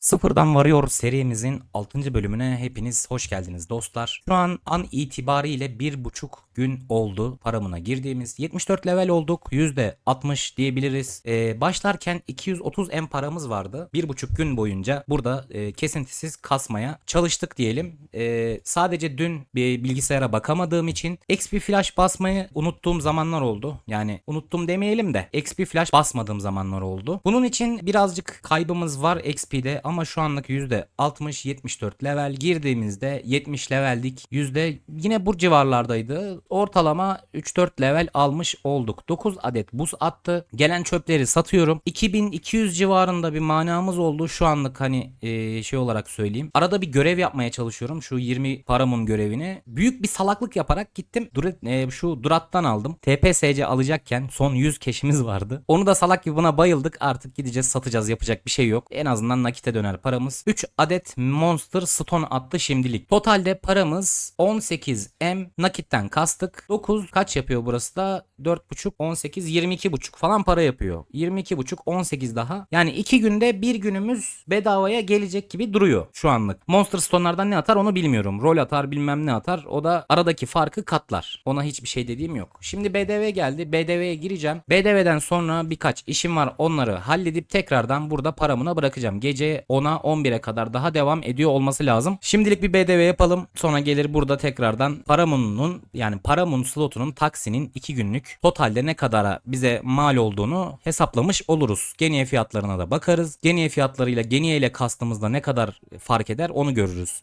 Sıfırdan Varıyor serimizin 6. bölümüne hepiniz hoş geldiniz dostlar. Şu an an itibariyle 1,5 gün oldu paramına girdiğimiz. 74 level olduk. %60 diyebiliriz. Ee, başlarken 230 M paramız vardı. 1,5 gün boyunca burada e, kesintisiz kasmaya çalıştık diyelim. Ee, sadece dün bir bilgisayara bakamadığım için XP flash basmayı unuttuğum zamanlar oldu. Yani unuttum demeyelim de XP flash basmadığım zamanlar oldu. Bunun için birazcık kaybımız var XP'de ama şu anlık %60-74 level girdiğimizde 70 leveldik. Yüzde yine bu civarlardaydı. Ortalama 3-4 level almış olduk. 9 adet buz attı. Gelen çöpleri satıyorum. 2200 civarında bir manamız oldu. Şu anlık hani e, şey olarak söyleyeyim. Arada bir görev yapmaya çalışıyorum. Şu 20 paramın görevini. Büyük bir salaklık yaparak gittim. Dur, e, şu Durat'tan aldım. TPSC alacakken son 100 keşimiz vardı. Onu da salak gibi buna bayıldık. Artık gideceğiz satacağız yapacak bir şey yok. En azından nakite döner paramız. 3 adet Monster Stone attı şimdilik. Totalde paramız 18M nakitten kastık. 9 kaç yapıyor burası da? 4.5 18 22.5 falan para yapıyor. 22.5 18 daha. Yani 2 günde bir günümüz bedavaya gelecek gibi duruyor şu anlık. Monster Stone'lardan ne atar onu bilmiyorum. Rol atar bilmem ne atar. O da aradaki farkı katlar. Ona hiçbir şey dediğim yok. Şimdi BDV geldi. BDV'ye gireceğim. BDV'den sonra birkaç işim var. Onları halledip tekrardan burada paramına bırakacağım. Gece 10'a 11'e kadar daha devam ediyor olması lazım. Şimdilik bir BDV yapalım. Sonra gelir burada tekrardan Paramun'un yani Paramun slotunun taksinin 2 günlük totalde ne kadara bize mal olduğunu hesaplamış oluruz. Geniye fiyatlarına da bakarız. Geniye fiyatlarıyla Geniye ile kastımızda ne kadar fark eder onu görürüz.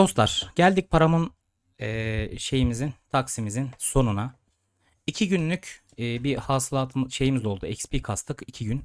Dostlar geldik paramın eee, şeyimizin taksimizin sonuna. 2 günlük eee, bir hasılatım şeyimiz oldu. XP kastık 2 gün.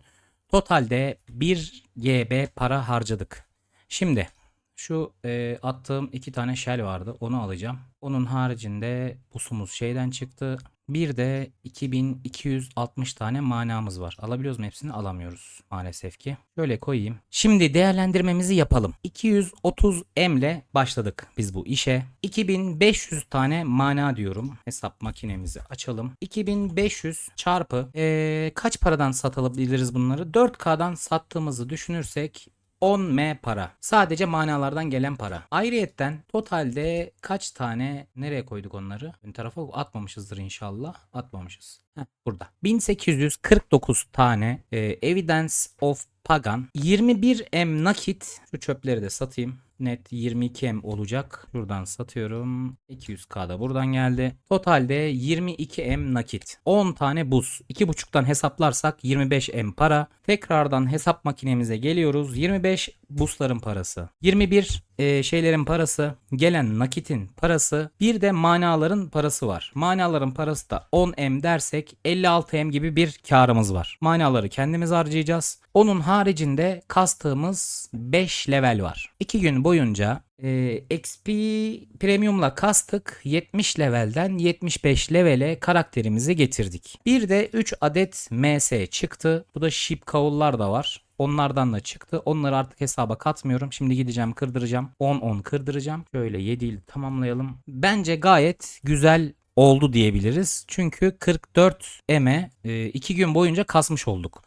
Totalde 1 GB para harcadık. Şimdi şu eee, attığım iki tane shell vardı. Onu alacağım. Onun haricinde busumuz şeyden çıktı. Bir de 2260 tane manamız var. Alabiliyoruz mu hepsini? Alamıyoruz maalesef ki. Şöyle koyayım. Şimdi değerlendirmemizi yapalım. 230 M ile başladık biz bu işe. 2500 tane mana diyorum. Hesap makinemizi açalım. 2500 çarpı eee, kaç paradan satabiliriz bunları? 4K'dan sattığımızı düşünürsek 10M para. Sadece manalardan gelen para. Ayrıyetten totalde kaç tane nereye koyduk onları? Ön tarafa atmamışızdır inşallah. Atmamışız. Heh, burada. 1849 tane e, Evidence of Pagan. 21M nakit. Şu çöpleri de satayım. Net 22M olacak. Şuradan satıyorum. 200K da buradan geldi. Totalde 22M nakit. 10 tane buz. 2.5'tan hesaplarsak 25M para. Tekrardan hesap makinemize geliyoruz. 25 buzların parası. 21 e, şeylerin parası. Gelen nakitin parası. Bir de manaların parası var. Manaların parası da 10M dersek 56M gibi bir karımız var. Manaları kendimiz harcayacağız. Onun haricinde kastığımız 5 level var. 2 gün boyunca e, XP Premium'la kastık 70 levelden 75 levele karakterimizi getirdik. Bir de 3 adet MS çıktı. Bu da ship kavullar da var. Onlardan da çıktı. Onları artık hesaba katmıyorum. Şimdi gideceğim kırdıracağım. 10-10 kırdıracağım. Şöyle 7 ile tamamlayalım. Bence gayet güzel oldu diyebiliriz. Çünkü 44 eme 2 gün boyunca kasmış olduk.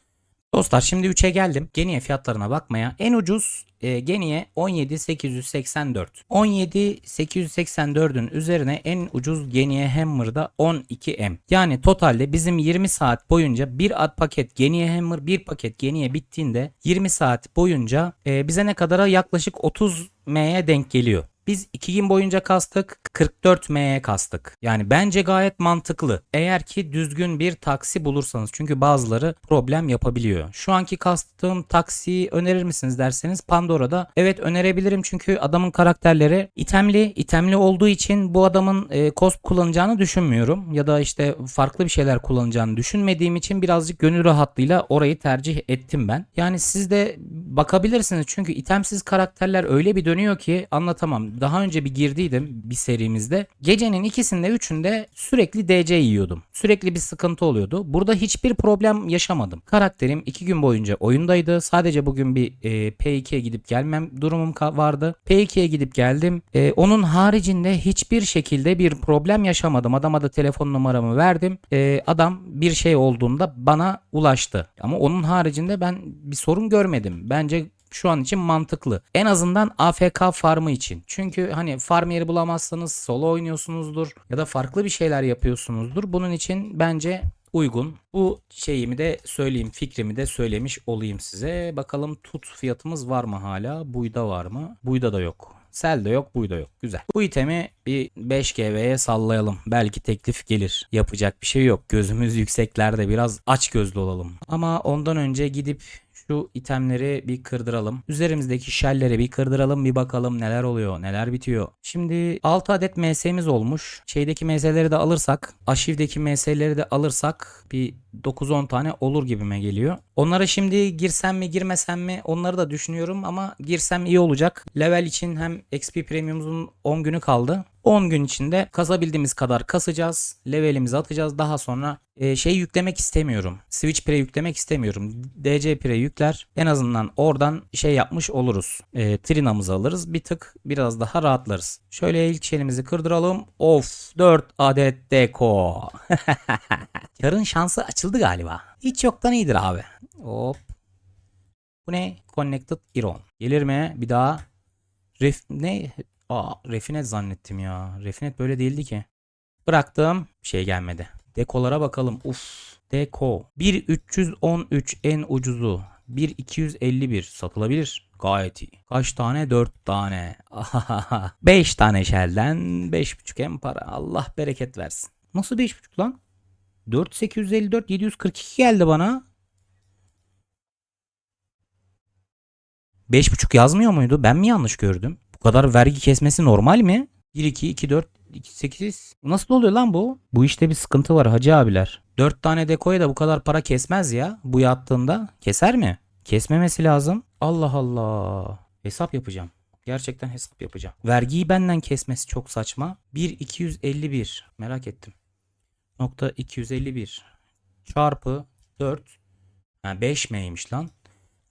Dostlar şimdi 3'e geldim. Geniye fiyatlarına bakmaya. En ucuz e, Geniye 17884. 17884'ün üzerine en ucuz Geniye Hammer'da 12M. Yani totalde bizim 20 saat boyunca bir ad paket Geniye Hammer bir paket Geniye bittiğinde 20 saat boyunca e, bize ne kadara yaklaşık 30 M'ye denk geliyor. Biz 2 gün boyunca kastık 44 M'ye kastık. Yani bence gayet mantıklı. Eğer ki düzgün bir taksi bulursanız. Çünkü bazıları problem yapabiliyor. Şu anki kastığım taksiyi önerir misiniz derseniz Pandora'da evet önerebilirim. Çünkü adamın karakterleri itemli. itemli olduğu için bu adamın e, cosp kullanacağını düşünmüyorum. Ya da işte farklı bir şeyler kullanacağını düşünmediğim için birazcık gönül rahatlığıyla orayı tercih ettim ben. Yani siz de bakabilirsiniz. Çünkü itemsiz karakterler öyle bir dönüyor ki anlatamam. Daha önce bir girdiydim bir serimizde. Gecenin ikisinde üçünde sürekli DC yiyordum. Sürekli bir sıkıntı oluyordu. Burada hiçbir problem yaşamadım. Karakterim iki gün boyunca oyundaydı. Sadece bugün bir e, P2'ye gidip gelmem durumum vardı. P2'ye gidip geldim. E, onun haricinde hiçbir şekilde bir problem yaşamadım. Adama da telefon numaramı verdim. E, adam bir şey olduğunda bana ulaştı. Ama onun haricinde ben bir sorun görmedim. Bence şu an için mantıklı. En azından AFK farmı için. Çünkü hani farm yeri bulamazsanız solo oynuyorsunuzdur ya da farklı bir şeyler yapıyorsunuzdur. Bunun için bence uygun. Bu şeyimi de söyleyeyim, fikrimi de söylemiş olayım size. Bakalım tut fiyatımız var mı hala? Buyda var mı? Buyda da yok. Sel de yok, buyda yok. Güzel. Bu itemi bir 5 GV'ye sallayalım. Belki teklif gelir. Yapacak bir şey yok. Gözümüz yükseklerde biraz aç gözlü olalım. Ama ondan önce gidip şu itemleri bir kırdıralım. Üzerimizdeki şelleri bir kırdıralım bir bakalım neler oluyor neler bitiyor. Şimdi 6 adet MS'miz olmuş. Şeydeki MS'leri de alırsak aşivdeki MS'leri de alırsak bir 9-10 tane olur gibime geliyor. Onlara şimdi girsem mi girmesem mi onları da düşünüyorum ama girsem iyi olacak. Level için hem XP Premium'umuzun 10 günü kaldı. 10 gün içinde kasabildiğimiz kadar kasacağız. Levelimizi atacağız. Daha sonra e, şey yüklemek istemiyorum. Switch Pre yüklemek istemiyorum. DC Pre yükler. En azından oradan şey yapmış oluruz. E, Trina'mızı alırız. Bir tık biraz daha rahatlarız. Şöyle ilk şeyimizi kırdıralım. Of 4 adet deko. Yarın şansı açıldı galiba. Hiç yoktan iyidir abi. Hop. Bu ne? Connected Iron. Gelir mi? Bir daha. Ref ne? Aa, Refinet zannettim ya. Refinet böyle değildi ki. Bıraktım. Şey gelmedi. Dekolara bakalım. Uf. Deko. 1313 en ucuzu. 1251 satılabilir. Gayet iyi. Kaç tane? 4 tane. 5 tane şelden 5.5 en para. Allah bereket versin. Nasıl 5.5 lan? 4854 742 geldi bana. 5.5 yazmıyor muydu? Ben mi yanlış gördüm? Bu kadar vergi kesmesi normal mi? 1 2 2 4 2 8 Nasıl oluyor lan bu? Bu işte bir sıkıntı var hacı abiler. 4 tane dekoya da bu kadar para kesmez ya. Bu yattığında keser mi? Kesmemesi lazım. Allah Allah. Hesap yapacağım. Gerçekten hesap yapacağım. Vergiyi benden kesmesi çok saçma. 1 251 merak ettim. Nokta 251 çarpı 4 ha 5 M'ymiş lan.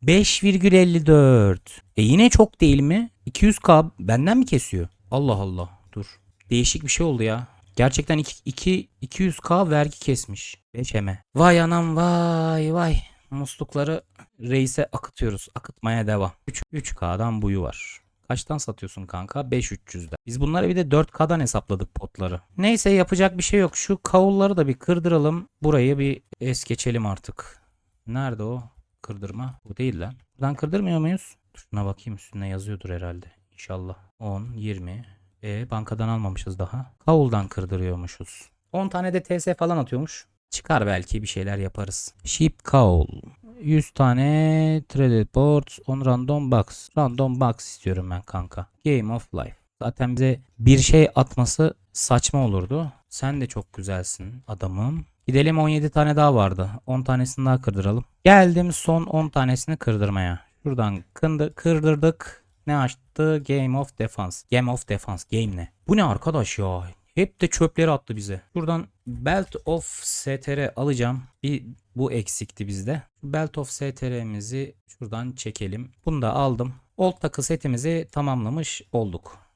5,54. E yine çok değil mi? 200k benden mi kesiyor? Allah Allah. Dur. Değişik bir şey oldu ya. Gerçekten 2, 2 200k vergi kesmiş. 5 eme. Vay anam vay vay. Muslukları reise akıtıyoruz. Akıtmaya devam. 3, 3k'dan buyu var. Kaçtan satıyorsun kanka? 5300'den. Biz bunları bir de 4K'dan hesapladık potları. Neyse yapacak bir şey yok. Şu kavulları da bir kırdıralım. Burayı bir es geçelim artık. Nerede o kırdırma? Bu değil lan. Buradan kırdırmıyor muyuz? Şuna bakayım üstünde yazıyordur herhalde. İnşallah. 10, 20. E bankadan almamışız daha. Kavuldan kırdırıyormuşuz. 10 tane de TS falan atıyormuş. Çıkar belki bir şeyler yaparız. Sheep Cowl. 100 tane traded boards on random box. Random box istiyorum ben kanka. Game of life. Zaten bize bir şey atması saçma olurdu. Sen de çok güzelsin adamım. Gidelim 17 tane daha vardı. 10 tanesini daha kırdıralım. Geldim son 10 tanesini kırdırmaya. Şuradan kındı, kırdırdık. Ne açtı? Game of Defense. Game of Defense. Game ne? Bu ne arkadaş ya? Hep de çöpleri attı bize. Şuradan Belt of STR alacağım. Bir bu eksikti bizde. Belt of STR'mizi şuradan çekelim. Bunu da aldım. Old takı setimizi tamamlamış olduk.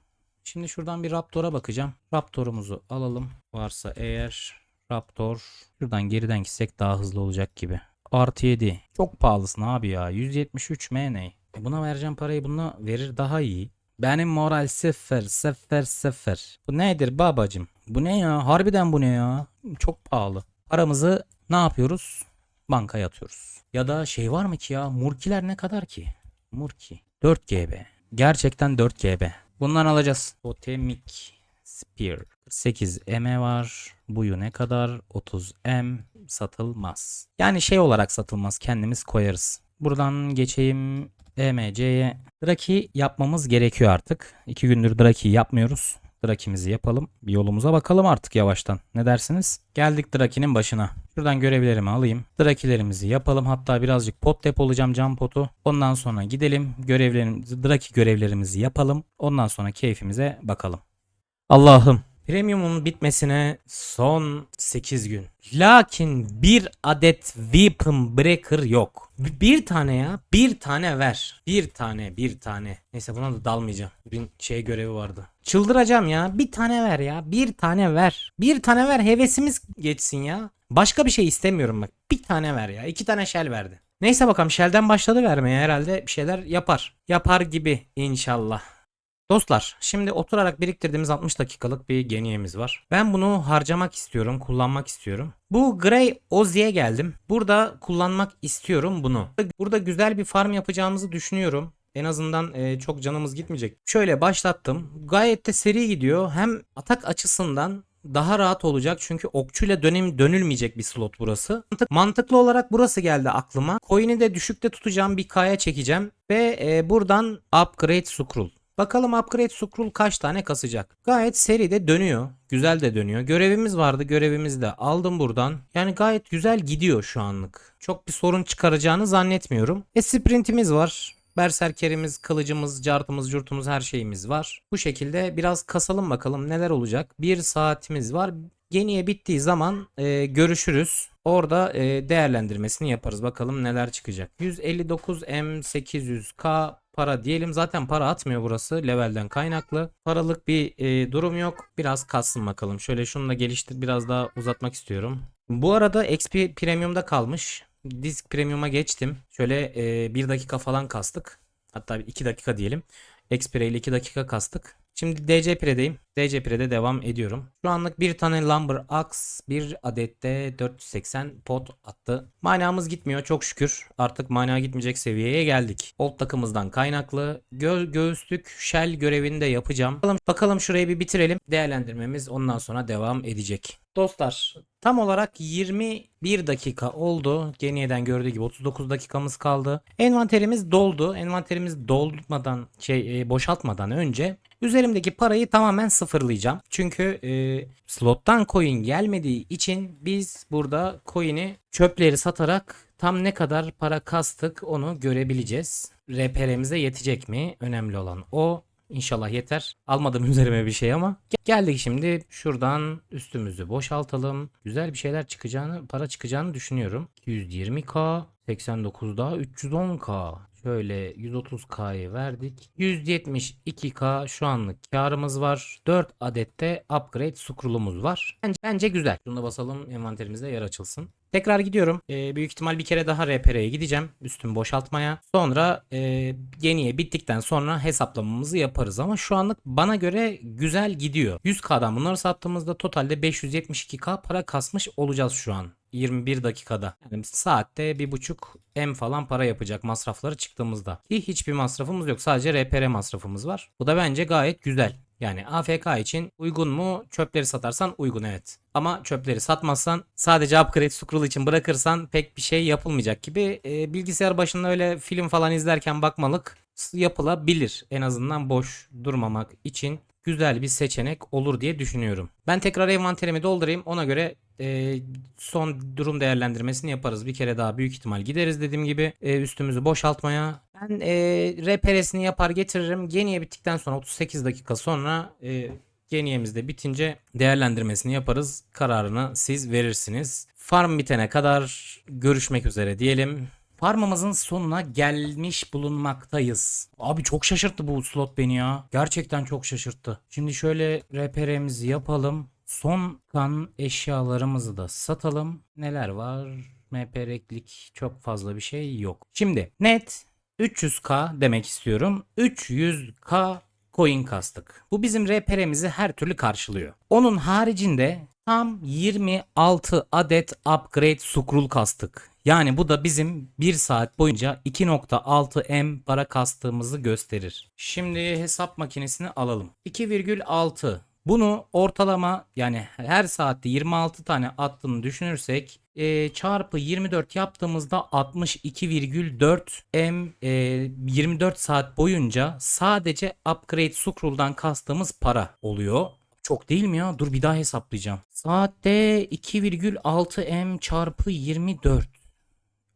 Şimdi şuradan bir Raptor'a bakacağım. Raptor'umuzu alalım. Varsa eğer Raptor. Şuradan geriden gitsek daha hızlı olacak gibi. artı 7. Çok pahalısın abi ya. 173 M ne? E buna vereceğim parayı buna verir daha iyi. Benim moral sıfır sıfır sıfır. Bu nedir babacım? Bu ne ya? Harbiden bu ne ya? Çok pahalı. Paramızı ne yapıyoruz? Bankaya atıyoruz. Ya da şey var mı ki ya? Murkiler ne kadar ki? Murki. 4 GB. Gerçekten 4 GB. Bundan alacağız. Totemik Spear. 48 M var. Buyu ne kadar? 30 M satılmaz. Yani şey olarak satılmaz. Kendimiz koyarız. Buradan geçeyim EMC'ye. Draki yapmamız gerekiyor artık. 2 gündür Draki yapmıyoruz. Draki'mizi yapalım. Bir yolumuza bakalım artık yavaştan. Ne dersiniz? Geldik Draki'nin başına. Şuradan görevlerimi alayım. Drakilerimizi yapalım. Hatta birazcık pot depolayacağım cam potu. Ondan sonra gidelim. Görevlerimizi, Draki görevlerimizi yapalım. Ondan sonra keyfimize bakalım. Allah'ım. Premium'un bitmesine son 8 gün. Lakin bir adet Weapon Breaker yok. Bir tane ya. Bir tane ver. Bir tane bir tane. Neyse buna da dalmayacağım. Bir şey görevi vardı. Çıldıracağım ya. Bir tane ver ya. Bir tane ver. Bir tane ver. Hevesimiz geçsin ya. Başka bir şey istemiyorum bak. Bir tane ver ya. İki tane shell verdi. Neyse bakalım shell'den başladı vermeye herhalde bir şeyler yapar. Yapar gibi inşallah. Dostlar şimdi oturarak biriktirdiğimiz 60 dakikalık bir geniyemiz var. Ben bunu harcamak istiyorum, kullanmak istiyorum. Bu Grey Ozi'ye geldim. Burada kullanmak istiyorum bunu. Burada güzel bir farm yapacağımızı düşünüyorum. En azından e, çok canımız gitmeyecek. Şöyle başlattım. Gayet de seri gidiyor. Hem atak açısından daha rahat olacak çünkü okçuyla dönem dönülmeyecek bir slot burası. Mantık- mantıklı olarak burası geldi aklıma. Coin'i de düşükte tutacağım bir kaya çekeceğim ve e, buradan upgrade scroll. Bakalım upgrade scroll kaç tane kasacak. Gayet seri de dönüyor. Güzel de dönüyor. Görevimiz vardı. Görevimizi de aldım buradan. Yani gayet güzel gidiyor şu anlık. Çok bir sorun çıkaracağını zannetmiyorum. E sprintimiz var. Berserkerimiz, kılıcımız, cartımız, curtumuz her şeyimiz var. Bu şekilde biraz kasalım bakalım neler olacak. Bir saatimiz var. Geniye bittiği zaman e, görüşürüz. Orada e, değerlendirmesini yaparız. Bakalım neler çıkacak. 159 M800K para diyelim. Zaten para atmıyor burası levelden kaynaklı. Paralık bir e, durum yok. Biraz kassın bakalım. Şöyle şunu da geliştir biraz daha uzatmak istiyorum. Bu arada XP Premium'da kalmış. Disk Premium'a geçtim. Şöyle 1 dakika falan kastık. Hatta 2 dakika diyelim. Xpire ile 2 dakika kastık. Şimdi DC Pire'deyim. DC Pire'de devam ediyorum. Şu anlık bir tane Lumber Axe bir adette 480 pot attı. Manamız gitmiyor çok şükür. Artık mana gitmeyecek seviyeye geldik. Old takımızdan kaynaklı. Gö göğüslük shell görevini de yapacağım. Bakalım, bakalım şurayı bir bitirelim. Değerlendirmemiz ondan sonra devam edecek. Dostlar tam olarak 21 dakika oldu. Geniye'den gördüğü gibi 39 dakikamız kaldı. Envanterimiz doldu. Envanterimiz dolmadan şey e, boşaltmadan önce üzerimdeki parayı tamamen sıfırlayacağım. Çünkü e, slottan coin gelmediği için biz burada coin'i çöpleri satarak tam ne kadar para kastık onu görebileceğiz. RPR'mize yetecek mi? Önemli olan o. İnşallah yeter. Almadım üzerime bir şey ama. Ge- Geldik şimdi şuradan üstümüzü boşaltalım. Güzel bir şeyler çıkacağını, para çıkacağını düşünüyorum. 120k, 89 daha 310k. Şöyle 130k'yı verdik. 172k şu anlık karımız var. 4 adette upgrade scroll'umuz var. Bence, bence güzel. Şunu da basalım envanterimizde yer açılsın. Tekrar gidiyorum. Ee, büyük ihtimal bir kere daha RPR'ye gideceğim. Üstümü boşaltmaya. Sonra e, yeniye bittikten sonra hesaplamamızı yaparız. Ama şu anlık bana göre güzel gidiyor. 100K'dan bunları sattığımızda totalde 572K para kasmış olacağız şu an. 21 dakikada. Yani saatte bir buçuk M falan para yapacak masrafları çıktığımızda. Ki hiçbir masrafımız yok. Sadece RPR masrafımız var. Bu da bence gayet güzel. Yani AFK için uygun mu? Çöpleri satarsan uygun evet. Ama çöpleri satmazsan sadece upgrade scroll için bırakırsan pek bir şey yapılmayacak gibi. E, bilgisayar başında öyle film falan izlerken bakmalık yapılabilir. En azından boş durmamak için güzel bir seçenek olur diye düşünüyorum. Ben tekrar envanterimi doldurayım. Ona göre e, son durum değerlendirmesini yaparız. Bir kere daha büyük ihtimal gideriz dediğim gibi e, üstümüzü boşaltmaya. Ben e, RPR'sini yapar getiririm. Geniye bittikten sonra 38 dakika sonra e, Geniyemiz de bitince değerlendirmesini yaparız. Kararını siz verirsiniz. Farm bitene kadar görüşmek üzere diyelim. Farmımızın sonuna gelmiş bulunmaktayız. Abi çok şaşırttı bu slot beni ya. Gerçekten çok şaşırttı. Şimdi şöyle RPR'mizi yapalım. Son kan eşyalarımızı da satalım. Neler var? MPR'lik çok fazla bir şey yok. Şimdi net 300k demek istiyorum. 300k coin kastık. Bu bizim RPR'mizi her türlü karşılıyor. Onun haricinde tam 26 adet upgrade scroll kastık. Yani bu da bizim 1 saat boyunca 2.6 M para kastığımızı gösterir. Şimdi hesap makinesini alalım. 2,6 bunu ortalama yani her saatte 26 tane attığını düşünürsek e, çarpı 24 yaptığımızda 62,4 M e, 24 saat boyunca sadece upgrade scroll'dan kastığımız para oluyor. Çok değil mi ya? Dur bir daha hesaplayacağım. Saatte 2,6 M çarpı 24.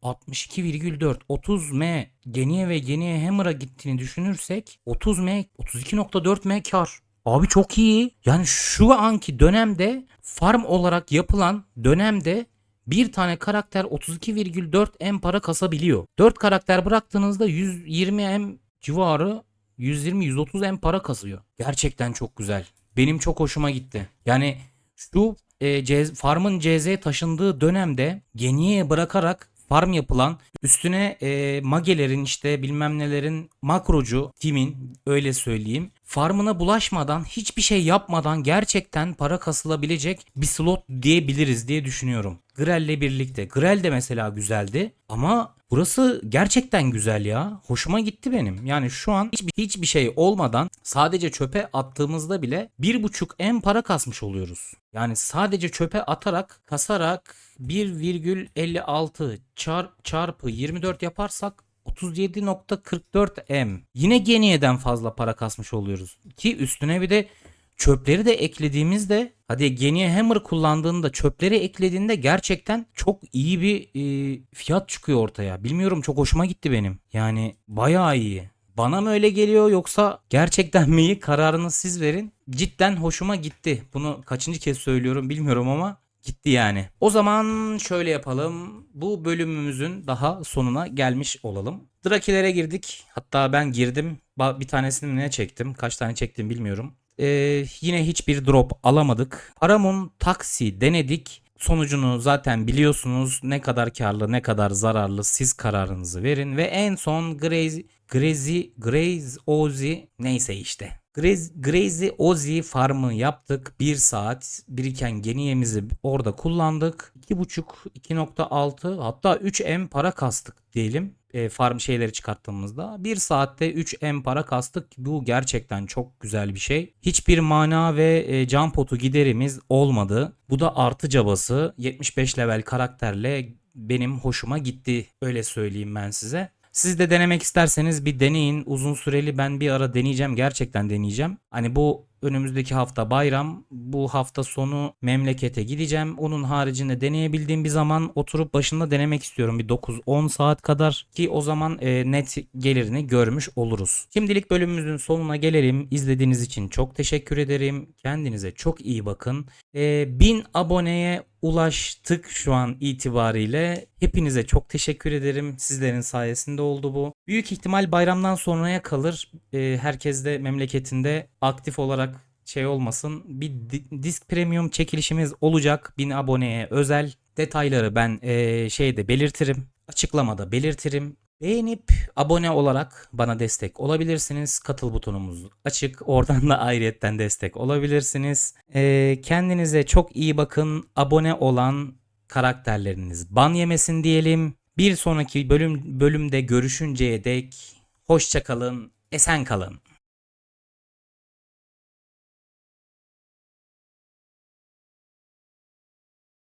62,4 30M geniye ve geniye hammer'a gittiğini düşünürsek 30M 32.4M kar. Abi çok iyi. Yani şu anki dönemde farm olarak yapılan dönemde bir tane karakter 32,4 M para kasabiliyor. 4 karakter bıraktığınızda 120 M civarı 120-130 M para kasıyor. Gerçekten çok güzel. Benim çok hoşuma gitti. Yani şu e, farmın CZ taşındığı dönemde geniye bırakarak farm yapılan üstüne e, magelerin işte bilmem nelerin makrocu timin öyle söyleyeyim farmına bulaşmadan hiçbir şey yapmadan gerçekten para kasılabilecek bir slot diyebiliriz diye düşünüyorum. Grell'le birlikte. Grell de mesela güzeldi ama burası gerçekten güzel ya. Hoşuma gitti benim. Yani şu an hiçbir, hiçbir şey olmadan sadece çöpe attığımızda bile 1.5 M para kasmış oluyoruz. Yani sadece çöpe atarak kasarak 1,56 çar, çarpı 24 yaparsak 37.44 M. Yine Geniye'den fazla para kasmış oluyoruz. Ki üstüne bir de çöpleri de eklediğimizde hadi Geniye Hammer kullandığında çöpleri eklediğinde gerçekten çok iyi bir e, fiyat çıkıyor ortaya. Bilmiyorum çok hoşuma gitti benim. Yani bayağı iyi. Bana mı öyle geliyor yoksa gerçekten mi iyi? Kararını siz verin. Cidden hoşuma gitti. Bunu kaçıncı kez söylüyorum bilmiyorum ama gitti yani. O zaman şöyle yapalım. Bu bölümümüzün daha sonuna gelmiş olalım. Drakilere girdik. Hatta ben girdim. Bir tanesini ne çektim? Kaç tane çektim bilmiyorum. Ee, yine hiçbir drop alamadık. Paramon taksi denedik. Sonucunu zaten biliyorsunuz. Ne kadar karlı ne kadar zararlı siz kararınızı verin. Ve en son Graze, Grazy, Graze Ozi neyse işte. Grazy Ozi farmı yaptık. 1 saat biriken geniyemizi orada kullandık. 2.5, 2.6 hatta 3 M para kastık diyelim. E, farm şeyleri çıkarttığımızda 1 saatte 3 M para kastık. Bu gerçekten çok güzel bir şey. Hiçbir mana ve e, can potu giderimiz olmadı. Bu da artı cabası. 75 level karakterle benim hoşuma gitti. Öyle söyleyeyim ben size. Siz de denemek isterseniz bir deneyin. Uzun süreli ben bir ara deneyeceğim. Gerçekten deneyeceğim. Hani bu önümüzdeki hafta bayram. Bu hafta sonu memlekete gideceğim. Onun haricinde deneyebildiğim bir zaman oturup başında denemek istiyorum. Bir 9-10 saat kadar ki o zaman e, net gelirini görmüş oluruz. Şimdilik bölümümüzün sonuna gelelim. İzlediğiniz için çok teşekkür ederim. Kendinize çok iyi bakın. E, 1000 aboneye ulaştık şu an itibariyle. Hepinize çok teşekkür ederim. Sizlerin sayesinde oldu bu. Büyük ihtimal bayramdan sonraya kalır. Ee, herkes de memleketinde aktif olarak şey olmasın. Bir di- disk premium çekilişimiz olacak. 1000 aboneye özel. Detayları ben ee, şeyde belirtirim. Açıklamada belirtirim. Beğenip abone olarak bana destek olabilirsiniz. Katıl butonumuz açık. Oradan da ayrıyetten destek olabilirsiniz. Ee, kendinize çok iyi bakın. Abone olan karakterleriniz ban yemesin diyelim. Bir sonraki bölüm bölümde görüşünceye dek hoşça kalın, esen kalın.